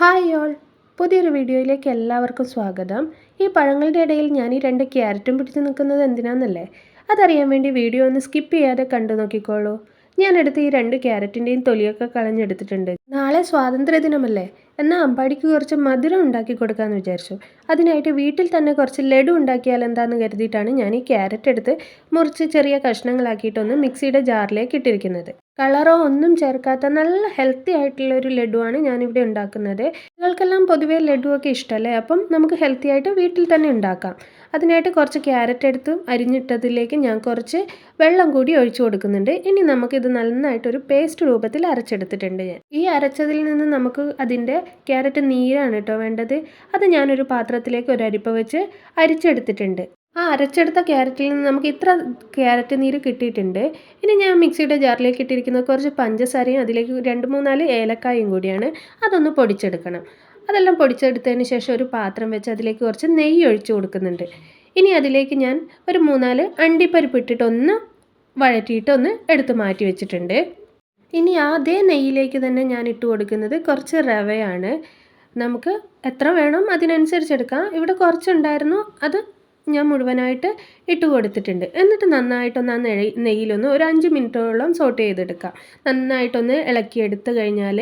Hi all. പുതിയൊരു വീഡിയോയിലേക്ക് എല്ലാവർക്കും സ്വാഗതം. ഈ പഴങ്ങളുടെ ഇടയിൽ ഞാൻ ഈ രണ്ട് ക്യാരറ്റും പിടിച്ച് നിൽക്കുന്നത് എന്തിനാണെന്നല്ലേ അതറിയാൻ വേണ്ടി വീഡിയോ ഒന്ന് സ്കിപ്പ് ചെയ്യാതെ കണ്ടു നോക്കിക്കോളൂ. ഞാൻ എടുത്ത് ഈ രണ്ട് ക്യാരറ്റിന്റെയും തൊലിയൊക്കെ കളഞ്ഞെടുത്തിട്ടുണ്ട്. നാളെ സ്വാതന്ത്ര്യ ദിനമല്ലേ എന്നാൽ അമ്പാടിക്ക് കുറച്ച് മധുരം ഉണ്ടാക്കി കൊടുക്കാമെന്ന് വിചാരിച്ചു. അതിനായിട്ട് വീട്ടിൽ തന്നെ കുറച്ച് ലഡു ഉണ്ടാക്കിയാൽ എന്താന്ന് കരുതിയിട്ടാണ് ഞാൻ ഈ ക്യാരറ്റ് എടുത്ത് മുറിച്ച് ചെറിയ കഷ്ണങ്ങളാക്കിയിട്ടൊന്ന് മിക്സിയുടെ ജാറിലേക്ക് ഇട്ടിരിക്കുന്നത്. കളറോ ഒന്നും ചേർക്കാത്ത നല്ല ഹെൽത്തി ആയിട്ടുള്ള ഒരു ലഡുവാണ് ഞാനിവിടെ ഉണ്ടാക്കുന്നത്. നിങ്ങൾക്കെല്ലാം പൊതുവേ ലഡുവൊക്കെ ഇഷ്ടമല്ലേ അപ്പം നമുക്ക് ഹെൽത്തി ആയിട്ട് വീട്ടിൽ തന്നെ ഉണ്ടാക്കാം. അതിനായിട്ട് കുറച്ച് ക്യാരറ്റ് എടുത്ത് അരിഞ്ഞിട്ടതിലേക്ക് ഞാൻ കുറച്ച് വെള്ളം കൂടി ഒഴിച്ചു കൊടുക്കുന്നുണ്ട്. ഇനി നമുക്കിത് നന്നായിട്ടൊരു പേസ്റ്റ് രൂപത്തിൽ അരച്ചെടുത്തിട്ടുണ്ട് ഞാൻ. ഈ അരച്ചതിൽ നിന്ന് നമുക്ക് അതിന്റെ ക്യാരറ്റ് നീരാണ് കേട്ടോ വേണ്ടത്. അത് ഞാനൊരു പാത്രത്തിലേക്ക് ഒരു അരിപ്പ വെച്ച് അരിച്ചെടുത്തിട്ടുണ്ട്. ആ അരച്ചെടുത്ത ക്യാരറ്റിൽ നിന്ന് നമുക്ക് ഇത്ര ക്യാരറ്റ് നീര് കിട്ടിയിട്ടുണ്ട്. ഇനി ഞാൻ മിക്സിയുടെ ജാറിലേക്ക് ഇട്ടിരിക്കുന്നത് കുറച്ച് പഞ്ചസാരയും അതിലേക്ക് രണ്ട് മൂന്നാൽ ഏലക്കായും കൂടിയാണ് അതൊന്ന് പൊടിച്ചെടുക്കണം. അതെല്ലാം പൊടിച്ചെടുത്തതിന് ശേഷം ഒരു പാത്രം വെച്ച് അതിലേക്ക് കുറച്ച് നെയ്യ് ഒഴിച്ചു കൊടുക്കുന്നുണ്ട്. ഇനി അതിലേക്ക് ഞാൻ ഒരു മൂന്നാൽ അണ്ടിപ്പരിപ്പ് ഇട്ടിട്ടൊന്ന് വഴറ്റിയിട്ട് ഒന്ന് എടുത്ത് മാറ്റി വെച്ചിട്ടുണ്ട്. ഇനി അതേ നെയ്യിലേക്ക് തന്നെ ഞാൻ ഇട്ട് കൊടുക്കുന്നത് കുറച്ച് റവയാണ്. നമുക്ക് എത്ര വേണം? അതിനനുസരിച്ച് എടുക്കാം. ഇവിടെ കുറച്ചുണ്ടായിരുന്നു. അത് ഞാൻ മുഴുവനായിട്ട് ഇട്ട് കൊടുത്തിട്ടുണ്ട്. എന്നിട്ട് നന്നായിട്ടൊന്ന് ആ നെയ് നെയ്യിലൊന്ന് ഒരു അഞ്ച് മിനിറ്റോളം സോട്ട് ചെയ്തെടുക്കുക നന്നായിട്ടൊന്ന് ഇളക്കിയെടുത്ത് കഴിഞ്ഞാൽ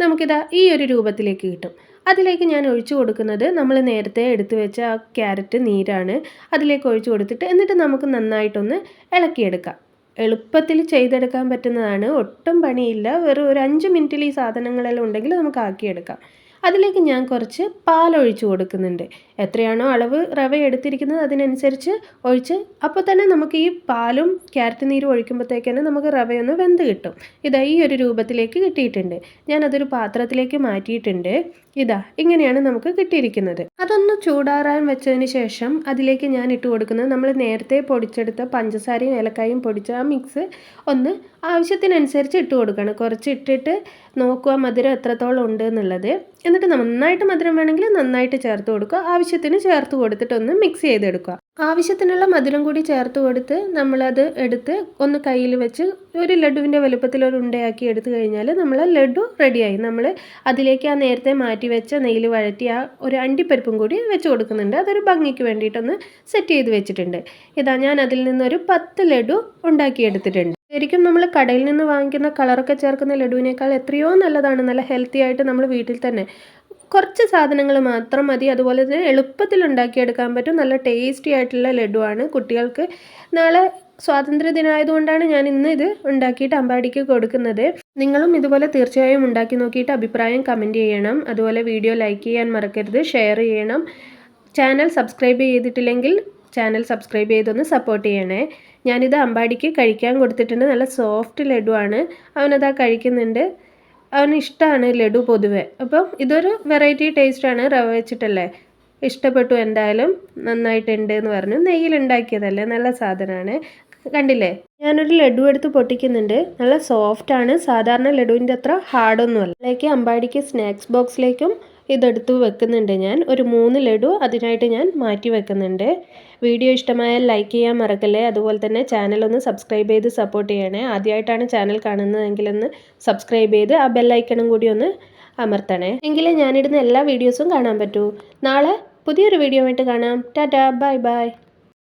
നമുക്കിതാ ഈ ഒരു രൂപത്തിലേക്ക് കിട്ടും. അതിലേക്ക് ഞാൻ ഒഴിച്ചു കൊടുക്കുന്നത് നമ്മൾ നേരത്തെ എടുത്തു വെച്ച ആ ക്യാരറ്റ് നീരാണ്. അതിലേക്ക് ഒഴിച്ചു കൊടുത്തിട്ട് എന്നിട്ട് നമുക്ക് നന്നായിട്ടൊന്ന് ഇളക്കിയെടുക്കാം. എളുപ്പത്തിൽ ചെയ്തെടുക്കാൻ പറ്റുന്നതാണ്. ഒട്ടും പണിയില്ല. വെറും ഒരു അഞ്ച് മിനിറ്റിൽ ഈ സാധനങ്ങളെല്ലാം ഉണ്ടെങ്കിൽ നമുക്ക് ആക്കിയെടുക്കാം. അതിലേക്ക് ഞാൻ കുറച്ച് പാലൊഴിച്ച് കൊടുക്കുന്നുണ്ട്. എത്രയാണോ അളവ് റവ എടുത്തിരിക്കുന്നത് അതിനനുസരിച്ച് ഒഴിച്ച് അപ്പോൾ തന്നെ നമുക്ക് ഈ പാലും ക്യാരറ്റ് നീരും ഒഴിക്കുമ്പോഴത്തേക്ക് നമുക്ക് റവയൊന്ന് വെന്ത് കിട്ടും. ഇതാ ഈ ഒരു രൂപത്തിലേക്ക് കിട്ടിയിട്ടുണ്ട്. ഞാനതൊരു പാത്രത്തിലേക്ക് മാറ്റിയിട്ടുണ്ട്. ഇതാ ഇങ്ങനെയാണ് നമുക്ക് കിട്ടിയിരിക്കുന്നത്. അതൊന്ന് ചൂടാറാൻ വെച്ചതിന് ശേഷം അതിലേക്ക് ഞാൻ ഇട്ട് കൊടുക്കുന്നത് നമ്മൾ നേരത്തെ പൊടിച്ചെടുത്ത പഞ്ചസാരയും ഏലക്കായും പൊടിച്ച ആ മിക്സ് ഒന്ന് ആവശ്യത്തിനനുസരിച്ച് ഇട്ട് കൊടുക്കണം. കുറച്ച് ഇട്ടിട്ട് നോക്കുക മധുരം എത്രത്തോളം ഉണ്ട് എന്നുള്ളത്. എന്നിട്ട് നന്നായിട്ട് മധുരം വേണമെങ്കിൽ നന്നായിട്ട് ചേർത്ത് കൊടുക്കുക. ആവശ്യത്തിന് ചേർത്ത് കൊടുത്തിട്ടൊന്ന് മിക്സ് ചെയ്തെടുക്കുക. ആവശ്യത്തിനുള്ള മധുരം കൂടി ചേർത്ത് കൊടുത്ത് നമ്മളത് എടുത്ത് ഒന്ന് കയ്യിൽ വെച്ച് ഒരു ലഡുവിന്റെ വലുപ്പത്തിൽ ഒരു ഉണ്ടയാക്കി എടുത്തു കഴിഞ്ഞാൽ നമ്മൾ ലഡു റെഡിയായി. നമ്മൾ അതിലേക്ക് ആ നേരത്തെ മാറ്റി വെച്ച നെയ്യിൽ വഴറ്റി ആ ഒരു അണ്ടിപ്പരിപ്പും കൂടി വെച്ച് കൊടുക്കുന്നുണ്ട്. അതൊരു ഭംഗിക്ക് വേണ്ടിയിട്ടൊന്ന് സെറ്റ് ചെയ്ത് വെച്ചിട്ടുണ്ട്. ഇതാ ഞാൻ അതിൽ നിന്നൊരു പത്ത് ലഡു ഉണ്ടാക്കിയെടുത്തിട്ടുണ്ട്. ശരിക്കും നമ്മൾ കടയിൽ നിന്ന് വാങ്ങിക്കുന്ന കളറൊക്കെ ചേർക്കുന്ന ലഡുവിനേക്കാൾ എത്രയോ നല്ലതാണ്. നല്ല ഹെൽത്തി ആയിട്ട് നമ്മൾ വീട്ടിൽ തന്നെ കുറച്ച് സാധനങ്ങൾ മാത്രം മതി. അതുപോലെ തന്നെ എളുപ്പത്തിൽ ഉണ്ടാക്കിയെടുക്കാൻ പറ്റും. നല്ല ടേസ്റ്റി ആയിട്ടുള്ള ലഡുവാണ്. കുട്ടികൾക്ക് നാളെ സ്വാതന്ത്ര്യ ദിനമായതുകൊണ്ടാണ് ഞാൻ ഇന്ന് ഇത് ഉണ്ടാക്കിയിട്ട് അമ്പാടിക്ക് കൊടുക്കുന്നത്. നിങ്ങളും ഇതുപോലെ തീർച്ചയായും ഉണ്ടാക്കി നോക്കിയിട്ട് അഭിപ്രായം കമന്റ് ചെയ്യണം. അതുപോലെ വീഡിയോ ലൈക്ക് ചെയ്യാൻ മറക്കരുത്. ഷെയർ ചെയ്യണം. ചാനൽ സബ്സ്ക്രൈബ് ചെയ്തിട്ടില്ലെങ്കിൽ ചാനൽ സബ്സ്ക്രൈബ് ചെയ്തൊന്ന് സപ്പോർട്ട് ചെയ്യണേ. ഞാനിത് അമ്പാടിക്ക് കഴിക്കാൻ കൊടുത്തിട്ടുണ്ട്. നല്ല സോഫ്റ്റ് ലഡുവാണ്. അവനതാ കഴിക്കുന്നുണ്ട്. അവന് ഇഷ്ടമാണ് ലഡു പൊതുവെ. അപ്പം ഇതൊരു വെറൈറ്റി ടേസ്റ്റാണ് റവ വെച്ചിട്ടല്ലേ? ഇഷ്ടപ്പെട്ടു എന്തായാലും നന്നായിട്ടുണ്ട് എന്ന് പറഞ്ഞു. നെയ്യിൽ ഉണ്ടാക്കിയതല്ലേ? നല്ല സാധനമാണ്. കണ്ടില്ലേ? ഞാനൊരു ലഡു എടുത്ത് പൊട്ടിക്കുന്നുണ്ട്. നല്ല സോഫ്റ്റാണ് സാധാരണ ലഡുവിന്റെ അത്ര ഹാർഡൊന്നുമല്ല അതിലേക്ക് അമ്പാടിക്ക് സ്നാക്സ് ബോക്സിലേക്കും ഇതെടുത്ത് വെക്കുന്നുണ്ട് ഞാൻ. ഒരു മൂന്ന് ലഡു അതിനായിട്ട് ഞാൻ മാറ്റി വെക്കുന്നുണ്ട്. വീഡിയോ ഇഷ്ടമായാൽ ലൈക്ക് ചെയ്യാൻ മറക്കല്ലേ? അതുപോലെ തന്നെ ചാനൽ ഒന്ന് സബ്സ്ക്രൈബ് ചെയ്ത് സപ്പോർട്ട് ചെയ്യണേ. ആദ്യമായിട്ടാണ് ചാനൽ കാണുന്നതെങ്കിൽ ഒന്ന് സബ്സ്ക്രൈബ് ചെയ്ത് ആ ബെല്ലൈക്കണും കൂടി ഒന്ന് അമർത്തണേ. എങ്കിലേ ഞാനിടുന്ന എല്ലാ വീഡിയോസും കാണാൻ പറ്റൂ. നാളെ പുതിയൊരു വീഡിയോ ആയിട്ട് കാണാം. Tata bye bye.